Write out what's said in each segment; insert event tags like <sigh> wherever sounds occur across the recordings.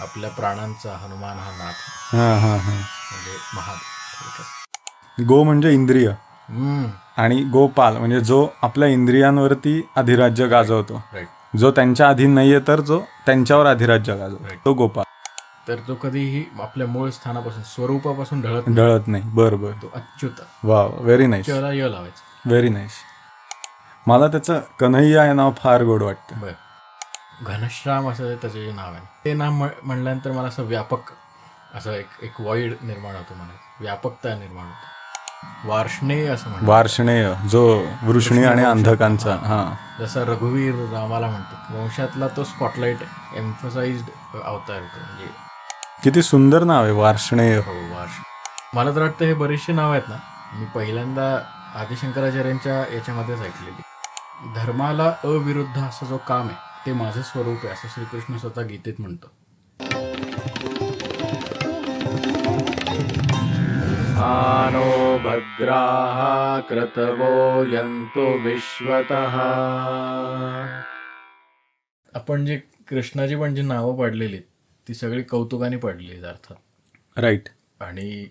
आपल्या प्राणांचा हनुमान हा नाथ. हां हां हां. म्हणजे महादेव. गो म्हणजे इंद्रिय. हम्म. आणि गोपाल म्हणजे जो आपल्या इंद्रियांवरती अधिराज्य गाजवतो. राईट जो त्यांच्या अधीन नाहीये तर जो त्यांच्यावर अधिराज्य गाजवतो. तो गोपाल. तर तो कधीही आपल्या मूळ स्थानापासून स्वरूपापासून ढळत नाही. ढळत नाही. बरं बरं. तो अच्युत. वा व्हेरी नाईस त्याला य लावायचं. व्हेरी नाईस मला त्याचं कन्हैया हे नाव फार गोड वाटतं. बर. घनश्याम असं त्याचं जे नाव आहे. ते नाव म्हण- म्हणल्यानंतर मला असं व्यापक असं एक एक वॉइड निर्माण होतो मला व्यापकता निर्माण होते. वार्ष्णेय असं म्हणतात. वार्षणेय जो वृष्णी आणि अंधकांचा हा. जसं रघुवीर रामाला म्हणतात. वंशातला तो स्पॉटलाईट एम्फसाइज्ड अवतार होतो. म्हणजे किती सुंदर नाव आहे वार्षणेय. हो वार्ष मला तर वाटतं हे बरेचसे नाव आहेत ना. मी पहिल्यांदा आदिशंकराचार्यांच्या याच्यामध्येच ऐकलेली. धर्माला अविरुद्ध असं जो काम आहे ते माझं स्वरूप आहे असं श्रीकृष्ण स्वतः गीतेत म्हणतो. आनो भद्राः क्रतवो यन्तु विश्वतः। आपण जे कृष्णाची पण जी नावं पाडलेली आहेत, ती सगळी कौतुकाने पाडली आहेत अर्थात. राईट आणि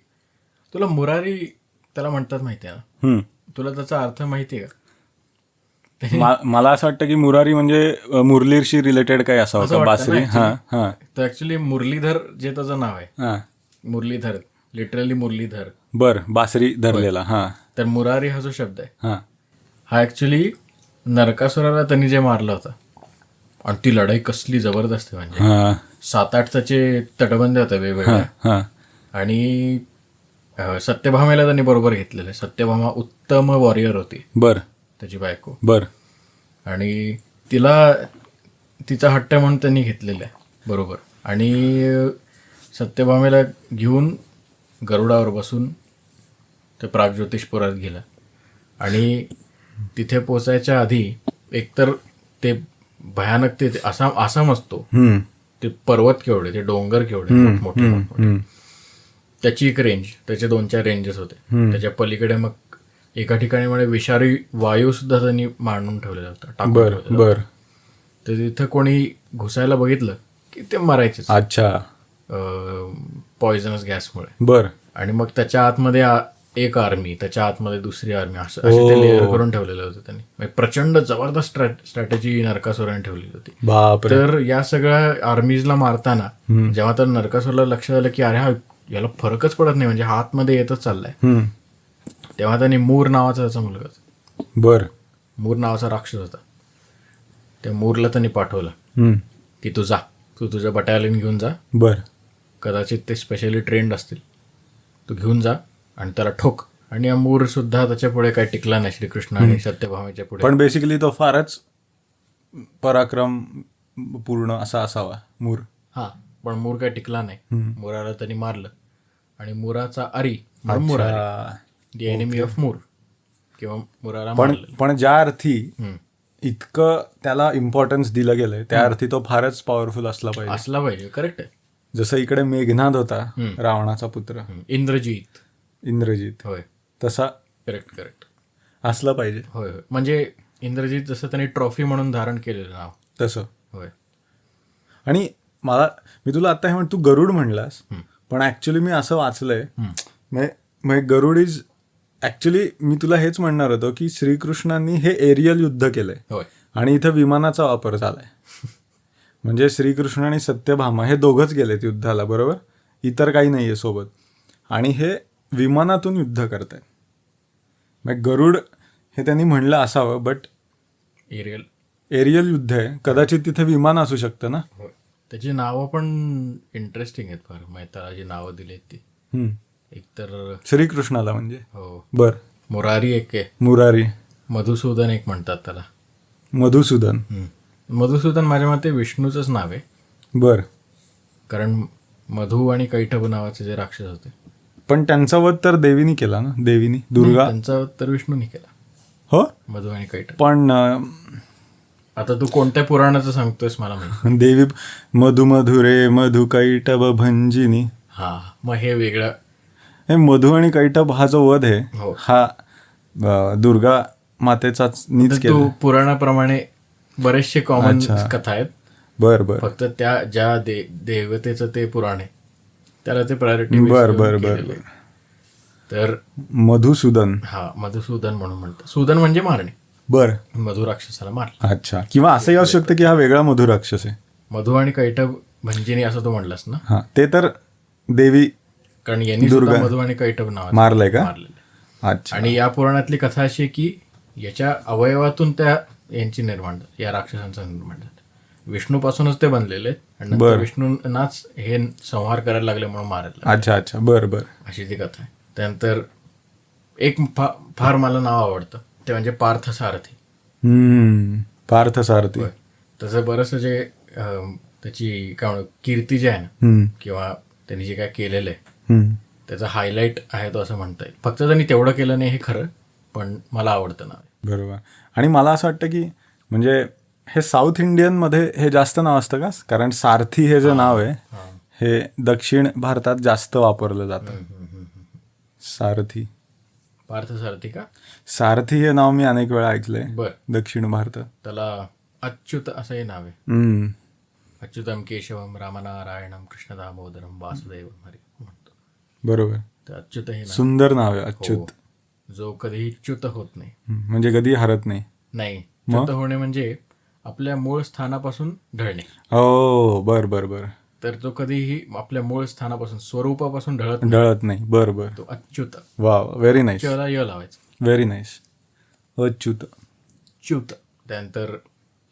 तुला मुरारी त्याला म्हणतात माहिती आहे ना? तुला त्याचा अर्थ माहिती आहे का? मला असं वाटतं की मुरारी म्हणजे अ, मुरलीशी रिलेटेड काही असा होता बासरी? हा हा. तर ऍक्च्युली मुरलीधर जे त्याचं नाव आहे. हा. मुरलीधर. लिटरली मुरलीधर. बर बासरी धरलेला. हा. तर मुरारी हा जो शब्द आहे. हा. हा ऍक्च्युली नरकासुराला त्यांनी जे मारलं होतं. आणि ती लढाई कसली जबरदस्त म्हणजे. हा. सात आठ त्याचे तटबंद होते वेगवेगळे हा आणि सत्यभामेला त्यांनी बरोबर घेतलेलं सत्यभामा उत्तम वॉरियर होती. बर. त्याची बायको. बर. आणि तिला तिचा हट्ट म्हणून त्यांनी घेतलेला आहे. बरोबर. आणि सत्यभामेला घेऊन गरुडावर बसून ते प्रागज्योतिषपुरात गेला. आणि तिथे पोचायच्या आधी एकतर ते भयानक ते आसाम आसाम असतो. ते पर्वत केवढे ते डोंगर केवढे मोठमोठे हम्म. त्याची एक रेंज त्याचे दोन चार रेंजेस होते त्याच्या पलीकडे मग एका ठिकाणी म्हणे विषारी वायू सुद्धा त्यांनी मांडून ठेवलेला होता बर बर. तर तिथं कोणी घुसायला बघितलं की ते मारायचेच. अच्छा. पॉइझनस गॅसमुळे बर. आणि मग त्याच्या आतमध्ये एक आर्मी त्याच्या आतमध्ये दुसरी आर्मी असं लेअर करून ठेवलेलं होतं त्यांनी. म्हणजे प्रचंड जबरदस्त स्ट्रॅटेजी नरकासुराने ठेवलेली होती. तर या सगळ्या आर्मीजला मारताना जेव्हा तर नरकासुरला लक्ष झालं की अरे हा याला फरकच पडत नाही म्हणजे हा आतमध्ये येतच चाललाय. तेव्हा त्यांनी मूर नावाचा त्याचा मुलगा होता. बर. मूर नावाचा राक्षस होता. त्या मूरला त्यांनी पाठवलं की तू जा तू तुझं बटालियन घेऊन जा. बर. कदाचित ते स्पेशली ट्रेंड असतील. तू घेऊन जा आणि त्याला ठोक. आणि या मूर सुद्धा त्याच्या पुढे काही टिकला नाही श्रीकृष्ण आणि सत्यभामेच्या पुढे. पण बेसिकली तो फारच पराक्रम पूर्ण असा असावा मूर. हा पण मूर काही टिकला नाही. मुराला त्यांनी मारलं. आणि मुराचा अरी Murari the enemy of Mur किंवा मुराला पण पण ज्या अर्थी. इतकं त्याला इम्पॉर्टन्स दिलं गेलंय त्या अर्थी तो फारच पॉवरफुल असला पाहिजे. असला पाहिजे करेक्ट आहे. जसं इकडे मेघनाद होता रावणाचा पुत्र. इंद्रजीत. इंद्रजित. होय. तसा करेक्ट करेक्ट असला पाहिजे. होय होय. म्हणजे इंद्रजीत जसं त्यांनी ट्रॉफी म्हणून धारण केलेलं नाव. तसं. होय. आणि मला मी तुला आता हे म्हण तू गरुड म्हणलास पण ऍक्च्युली मी असं वाचलंय गरुड इज ऍक्च्युली मी तुला हेच म्हणणार होतो की श्रीकृष्णांनी हे एरियल युद्ध केलंय. आणि इथं विमानाचा वापर झालाय. म्हणजे श्रीकृष्ण आणि सत्यभामा हे दोघंच गेलेत युद्धाला बरोबर? इतर काही नाहीये सोबत. आणि हे विमानातून युद्ध करतायत. मग गरुड हे त्यांनी म्हणलं असावं बट एरियल एरियल युद्ध आहे. कदाचित तिथे विमान असू शकतं ना? त्याची नावं पण इंटरेस्टिंग आहेत फार. माहिती त्याला जी नावं दिली आहेत ती. एकतर श्रीकृष्णाला म्हणजे? हो. बर. मुरारी एक आहे. मुरारी. मधुसूदन एक म्हणतात त्याला. मधुसूदन. मधुसूदन माझ्या मते विष्णूचंच नाव आहे. बर. कारण मधु आणि कैटभ नावाचे जे राक्षस होते. पण त्यांचा वध तर देवीनी केला ना? देवीनी? दुर्गा? त्यांचा तर विष्णूने केला. हो? मधु आणि कैटभ पण आता तू कोणत्या पुराणाचं सांगतोयस मला माहिती देवी मधु मधुरे मधु कैटभ भंजिनी. हा मग हे वेगळं. मधु आणि कैटभ हा जो वध आहे हो. हा दुर्गा मातेचाच नीच केला पुराणाप्रमाणे बरेचसे कॉमन. कथा आहेत. बर बर. फक्त त्या ज्या देवतेचं ते पुराण आहे त्याला ते प्रायोरिटी बर बर बर तर मधुसूदन. हा मधुसूदन म्हणून म्हणतात. सूदन म्हणजे मारणे. बर. मधु राक्षसाला अच्छा. किंवा असंही असू शकतं की हा वेगळा मधुर राक्षस आहे. मधु आणि कैटभ भंजिनी असं तू म्हणलास ना? हा ते तर देवी कारण यांनी मधु आणि कैटभ नाव मारलंय का? मारलेले आणि या पुराणातली कथा अशी आहे की याच्या अवयवातून त्या यांची निर्माण या राक्षसांचा निर्माण झाला. विष्णूपासूनच ते बनलेले. आणि विष्णूंनाच हे संहार करायला लागले म्हणून मारायला. अच्छा अच्छा. बर बर. अशी ती कथा आहे. त्यानंतर एक फा- फार मला नाव आवडतं. ते म्हणजे पार्थ सारथी पार्थ सारथी तसं बरंचसं जे त्याची काय म्हणू कीर्ती जी आहे ना किंवा त्यांनी जे काय केलेलं आहे त्याचा हायलाईट आहे तो असं म्हणता येईल फक्त त्यांनी तेवढं केलं नाही हे खरं पण मला आवडतं नाव बरोबर. आणि मला असं वाटतं की म्हणजे हे साऊथ इंडियनमध्ये हे जास्त नाव असतं का? कारण सारथी हे जे नाव आहे हे. दक्षिण भारतात जास्त वापरलं जातं. सारथी. पार्थ सारथी का? सारथी हे नाव मी अनेक वेळा ऐकलंय. बर. दक्षिण भारतात त्याला अच्युत असंही नाव आहे. अच्युतम केशवम रामनारायणम कृष्ण दामोदरम वासुदेवम हरी. बरोबर. तर अच्युत हे नाव सुंदर नाव आहे अच्युत. हो. जो कधीही च्युत होत नाही. म्हणजे कधी हरत नाही. नाही. च्युत होणे म्हणजे आपल्या मूळ स्थानापासून ढळणे. हो बर बर बर. तर तो कधीही आपल्या मूळ स्थानापासून स्वरूपापासून ढळत नाही. ढळत नाही. बर बर. तो अच्युत. वा व्हेरी नाईस य लावायचं. Very nice Achyut. च्युत. त्यानंतर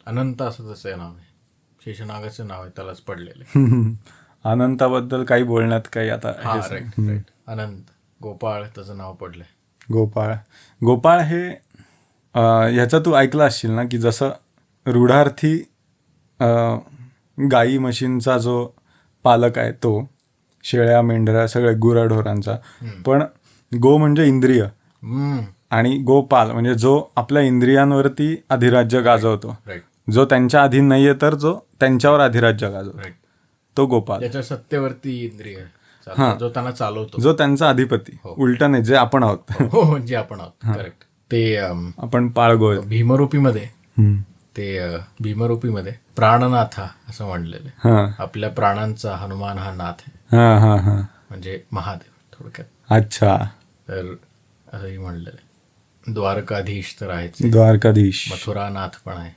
अनंत असं त्याचं नाव आहे. शेषनागाचं नाव आहे त्यालाच पडलेलं <laughs> अनंताबद्दल काही बोलण्यात काही आता हा हेच राईट राईट अनंत गोपाळ त्याचं नाव पडलंय. गोपाळ. गोपाळ हे अं, ह्याचं तू ऐकलं असशील ना की जसं रूढार्थी अं, गाई म्हशींचा जो पालक आहे तो शेळ्या मेंढऱ्या सगळ्या गुराढोरांचा. पण गो म्हणजे इंद्रिय. हम्म. आणि गोपाल म्हणजे जो आपल्या इंद्रियांवरती अधिराज्य गाजवतो. राईट जो त्यांच्या अधीन नाहीये तर जो त्यांच्यावर अधिराज्य गाजवतो. राईट तो गोपाल. त्याच्या सत्तेवरती इंद्रिय जो त्यांना चालवतो. जो त्यांचा अधिपती. उलट नाही जे आपण आहोत. हो म्हणजे आपण आहोत. करेक्ट ते आपण पाळगोळ भीमरूपीमध्ये. ते भीमरूपीमध्ये प्राणनाथा असं म्हणलेलं. हा. आपल्या प्राणांचा हनुमान हा नाथ आहे. हा हा हा. म्हणजे महादेव थोडक्यात. अच्छा. तर असंही म्हणलेलं द्वारकाधीश तर आहेच. द्वारकाधीश. मथुरानाथ पण आहे.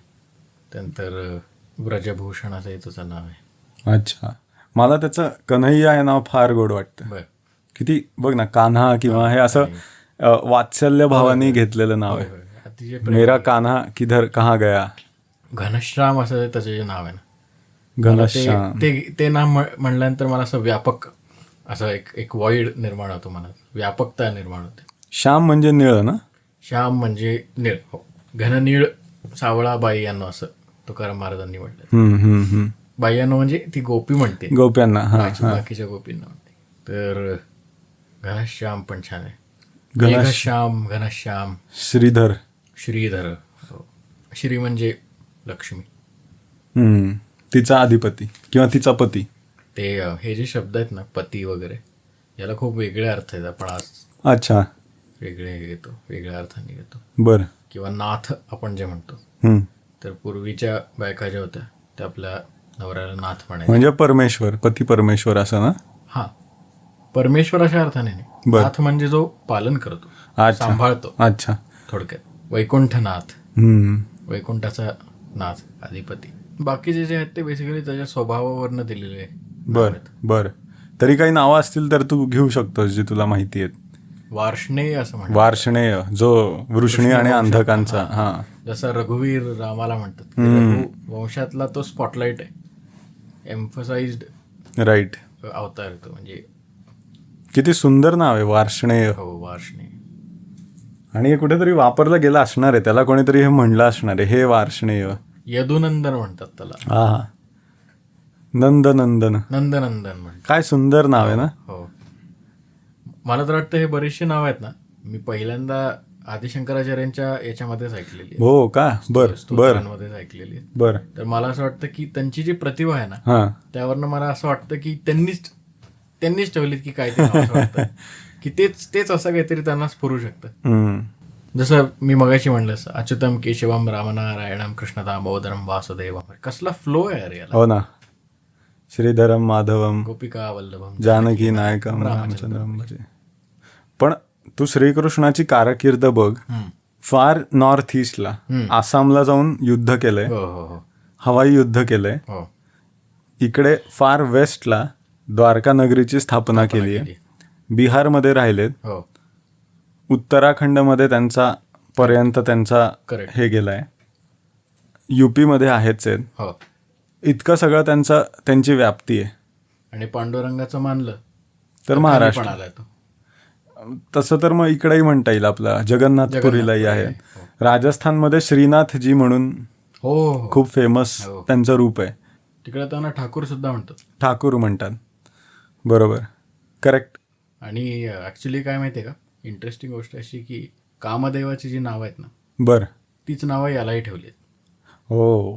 त्यानंतर अ, ब्रजभूषण असंही तुझं नाव आहे. अच्छा. मला त्याचं कन्हैया हे नाव फार गोड वाटतं. किती बघ ना कान्हा किंवा हे असं वात्सल्य भावाने घेतलेलं नाव आहे. मेरा कान्हा किधर कहाँ गया? घनश्याम असं त्याचं जे नाव आहे ना. घनश्याम. ते ते नाव म्हण- म्हणल्यानंतर मला असं व्यापक असं एक एक वॉइड निर्माण होतो मला. व्यापकता निर्माण होते. श्याम म्हणजे निळ ना? श्याम म्हणजे निळ. हो. घननीळ सावळा बाई यांना असं तुकाराम महाराजांनी म्हटलं बाईयांना म्हणजे ती गोपी म्हणते. गोप्यांना हा बाकी- बाकीच्या गोपींना म्हणते. तर घनश्याम पण छान आहे. घनश्याम घनश्याम श्रीधर. श्रीधर. हो. श्री म्हणजे लक्ष्मी. हम्म. तिचा अधिपती किंवा तिचा पती. ते हे जे शब्द आहेत ना पती वगैरे याला खूप वेगळे अर्थ आहेत. आपण आज अच्छा. वेगळे घेतो वेगळ्या अर्थाने घेतो. बर. किंवा नाथ आपण जे म्हणतो. तर पूर्वीच्या बायका ज्या होत्या त्या आपल्या नवऱ्याला नाथ म्हणजे परमेश्वर पती परमेश्वर असं ना? हा. परमेश्वर अशा अर्थाने नाही. बर. नाथ म्हणजे जो पालन करतो अच्छा. सांभाळतो. अच्छा. थोडक्यात. वैकुंठनाथ. हम्म. वैकुंठाचा नाथ अधिपती. बाकीचे जे आहेत ते बेसिकली त्याच्या स्वभावावरनं दिलेले आहे. बर बर. तरी काही नावं असतील तर तू घेऊ शकतोस जी तुला माहिती आहेत. वार्ष्णेय असं म्हणतात. वार्षणेय जो वृष्णी आणि अंधकांचा हा. जसा रघुवीर रामाला म्हणतात. की रघु वंशातला तो स्पॉटलाइट आहे. एम्फसाइज्ड राईट अवतार तो म्हणजे किती सुंदर नाव आहे वार्षणेय. हो वार्ष्णेय. आणि हे कुठेतरी वापरलं गेलं असणार आहे त्याला कोणीतरी हे म्हणलं असणार आहे हे वार्षणेय. यदुनंदन म्हणतात त्याला. हा हा. नंदनंदन. नंदनंदन म्हणतात. काय सुंदर नाव आहे ना? हो. मला तर वाटतं हे बरेचसे नाव आहेत ना. मी पहिल्यांदा आदिशंकराचार्यांच्या याच्यामध्येच ऐकलेली हो का? बर बर स्तोत्रांमध्येच ऐकलेली बर. तर मला असं वाटतं की त्यांची जी प्रतिभा आहे ना हा. त्यावरनं मला असं वाटतं की त्यांनीच त्यांनीच ठेवलीत की काय ते <laughs> की तेच तेच असं काहीतरी त्यांना स्फुरू शकतं. हम्म. जसं मी मगाशी म्हणलं अच्युतम केशवम रामनारायणम कृष्णदाम बोधरम वासुदेवम. कसला फ्लो आहे अरे हो ना. श्रीधरम माधवम गोपिका वल्लभम जानकी नायकम रामचंद्रम पण तू श्रीकृष्णाची कारकीर्द बघ. फार नॉर्थ ईस्टला आसामला जाऊन युद्ध केलंय. हो हो हो. हवाई युद्ध केलंय. इकडे फार वेस्टला द्वारका नगरीची स्थापना केली आहे बिहारमध्ये राहिलेत. उत्तराखंडमध्ये त्यांचा पर्यंत त्यांचा. हे गेलाय. युपीमध्ये आहेच आहेत. इतकं सगळं त्यांचा त्यांची व्याप्ती आहे. आणि पांडुरंगाचं मानलं. तर महाराष्ट्र. तसं तर मग इकडेही म्हणता येईल आपला. जगन्नाथपुरीलाही आहे. राजस्थानमध्ये श्रीनाथजी म्हणून हो हो खूप फेमस हो. त्यांचं रूप आहे. तिकडे त्यांना ठाकूर सुद्धा म्हणतात. ठाकूर म्हणतात. बरोबर. करेक्ट आणि ऍक्च्युली काय माहितीये का? इंटरेस्टिंग गोष्ट अशी की कामदेवाची जी नावं आहेत ना बर. तीच नावं यालाही ठेवली आहेत. हो.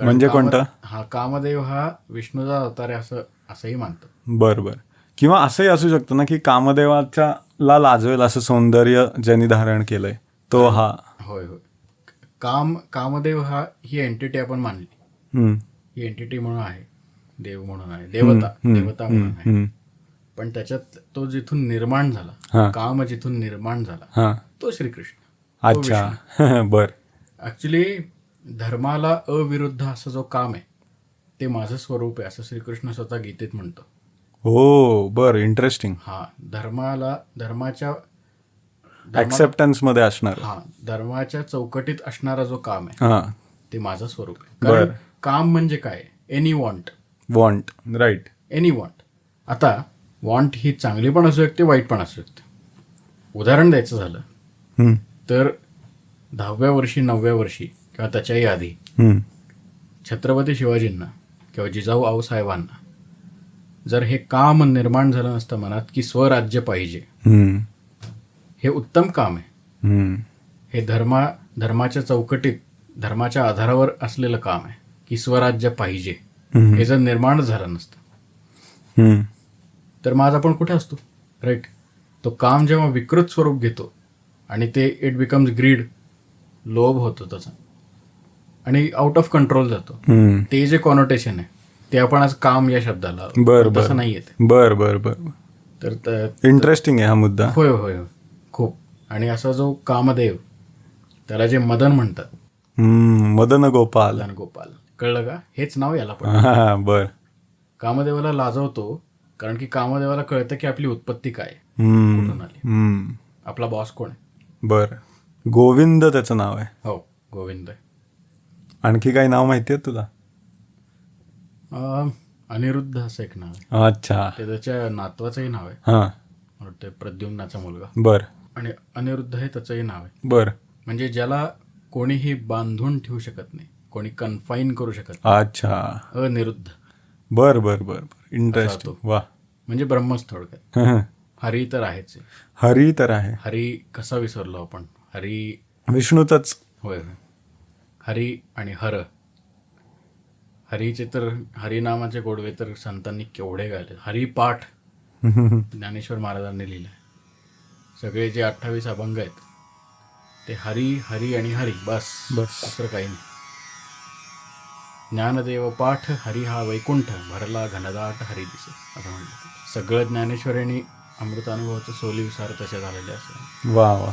म्हणजे कोणतं? हा कामदेव हा विष्णूचा अवतार आहे असं असंही मानतात. बर बर. किंवा असंही असू शकतं ना की कामदेवाच्या ला लाजवेल असं सौंदर्य ज्यांनी धारण केलंय. तो हा. होय होय. काम कामदेव हा ही एंटिटी आपण मानली. हम्म, ही एंटिटी म्हणून आहे. देव म्हणून आहे. देवता देवता म्हणून आहे. पण त्याच्यात तो जिथून निर्माण. झाला काम जिथून निर्माण झाला हा. तो श्रीकृष्ण. अच्छा. <laughs> बर. ऍक्च्युली धर्माला अविरुद्ध असं जो काम आहे ते माझं स्वरूप आहे असं श्रीकृष्ण स्वतः गीतेत म्हणतो. हो बर इंटरेस्टिंग हा धर्माला धर्माच्या ऍक्सेप्टन्समध्ये असणार. हा धर्माच्या चौकटीत असणारा जो काम आहे हा. ते माझं स्वरूप आहे. कारण काम म्हणजे काय? Any want want right any want आता वॉन्ट ही चांगली पण असू शकते वाईट पण असू शकते. उदाहरण द्यायचं झालं तर दहाव्या वर्षी नवव्या वर्षी किंवा त्याच्याही आधी छत्रपती शिवाजींना किंवा जिजाऊ आऊसाहेबांना जर हे काम निर्माण झालं नसतं मनात की स्वराज्य पाहिजे हे उत्तम काम आहे. हे धर्मा धर्माच्या चौकटीत धर्माच्या आधारावर असलेलं काम आहे की स्वराज्य पाहिजे. हे जर निर्माण झालं नसतं. तर मग आज आपण कुठे असतो? राईट तो काम जेव्हा विकृत स्वरूप घेतो आणि ते इट बिकम्स ग्रीड लोभ होतो त्याचा. आणि आउट ऑफ कंट्रोल जातो. ते जे कॉनोटेशन आहे ते आपण आज काम या शब्दाला. बर, बर. तसं नाही येत बर बर बर. तर इंटरेस्टिंग आहे हा मुद्दा. होय होय. खूप. आणि असा जो कामदेव त्याला जे मदन म्हणतात. मदन गोपाल मदन गोपाल कळलं का? हेच नाव याला पण. बर. कामदेवाला लाजवतो कारण की कामदेवाला कळतं की आपली उत्पत्ती काय कुठून आली. आपला बॉस कोण आहे? बर. गोविंद त्याचं नाव आहे. हो गोविंद. आणखी काही नाव माहिती आहे तुला? अं, अनिरुद्ध असं एक नाव आहे. अच्छा. ते त्याच्या नातवाचंही नाव आहे. हा. मला वाटतं प्रद्युम्नाचा मुलगा. बर. आणि अनिरुद्ध हे त्याचंही नाव आहे. बर. म्हणजे ज्याला कोणीही बांधून ठेवू शकत नाही. कोणी कन्फाईन करू शकत नाही. अच्छा. अनिरुद्ध. बर बर बर बर. इंटरेस्टिंग वा म्हणजे ब्रह्मच थोडक्यात हं, हं. हरी तर आहेच. आहे. हरी तर आहे. हरी कसा विसरलो आपण? हरी विष्णूचंच. होय होय. हरी आणि हर. हरीचे तर हरिनामाचे गोडवे तर संतांनी केवढे गायले हरिपाठ <laughs> ज्ञानेश्वर महाराजांनी लिहिलं सगळे जे अठ्ठावीस अभंग आहेत ते हरी हरी आणि हरी बस. बस. दुसरं काही नाही. ज्ञानदेव पाठ हरी हा वैकुंठ भरला घनदाट हरी दिसे असं म्हणलं सगळं ज्ञानेश्वर आणि अमृतानुभवाचं सोली विसार तसे झालेले असं वा वा.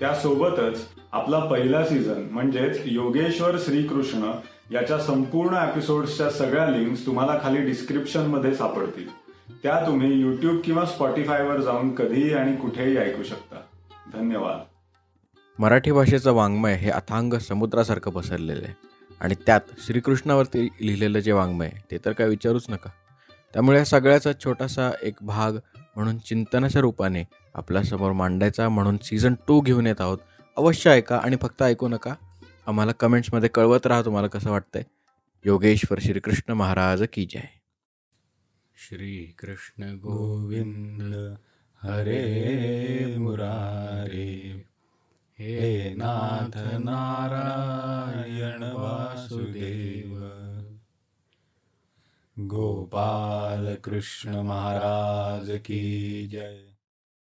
त्यासोबतच आपला पहिला सीझन म्हणजेच योगेश्वर श्रीकृष्ण याच्या संपूर्ण एपिसोड्सच्या सगळ्या लिंक्स तुम्हाला खाली डिस्क्रिप्शनमध्ये सापडतील. त्या तुम्ही युट्यूब किंवा स्पॉटीफायवर जाऊन कधीही आणि कुठेही ऐकू शकता. धन्यवाद. मराठी भाषेचं वाङ्मय हे अथांग समुद्रासारखं पसरलेलं आहे. आणि त्यात श्रीकृष्णावरती लिहिलेलं जे वाङ्मय ते तर काय विचारूच नका. त्यामुळे या सगळ्याचा छोटासा एक भाग म्हणून चिंतनाच्या रूपाने आपल्यासमोर मांडायचा म्हणून सीझन टू घेऊन येत आहोत. अवश्य ऐका आणि फक्त ऐकू नका. आम्हाला कमेंट्समध्ये कळवत राहा तुम्हाला कसं वाटतंय. योगेश्वर श्रीकृष्ण महाराज की जय. श्रीकृष्ण गोविंद हरे मुरारे. हे नाथ नारायण वासुदेव. गोपाल कृष्ण महाराज की जय.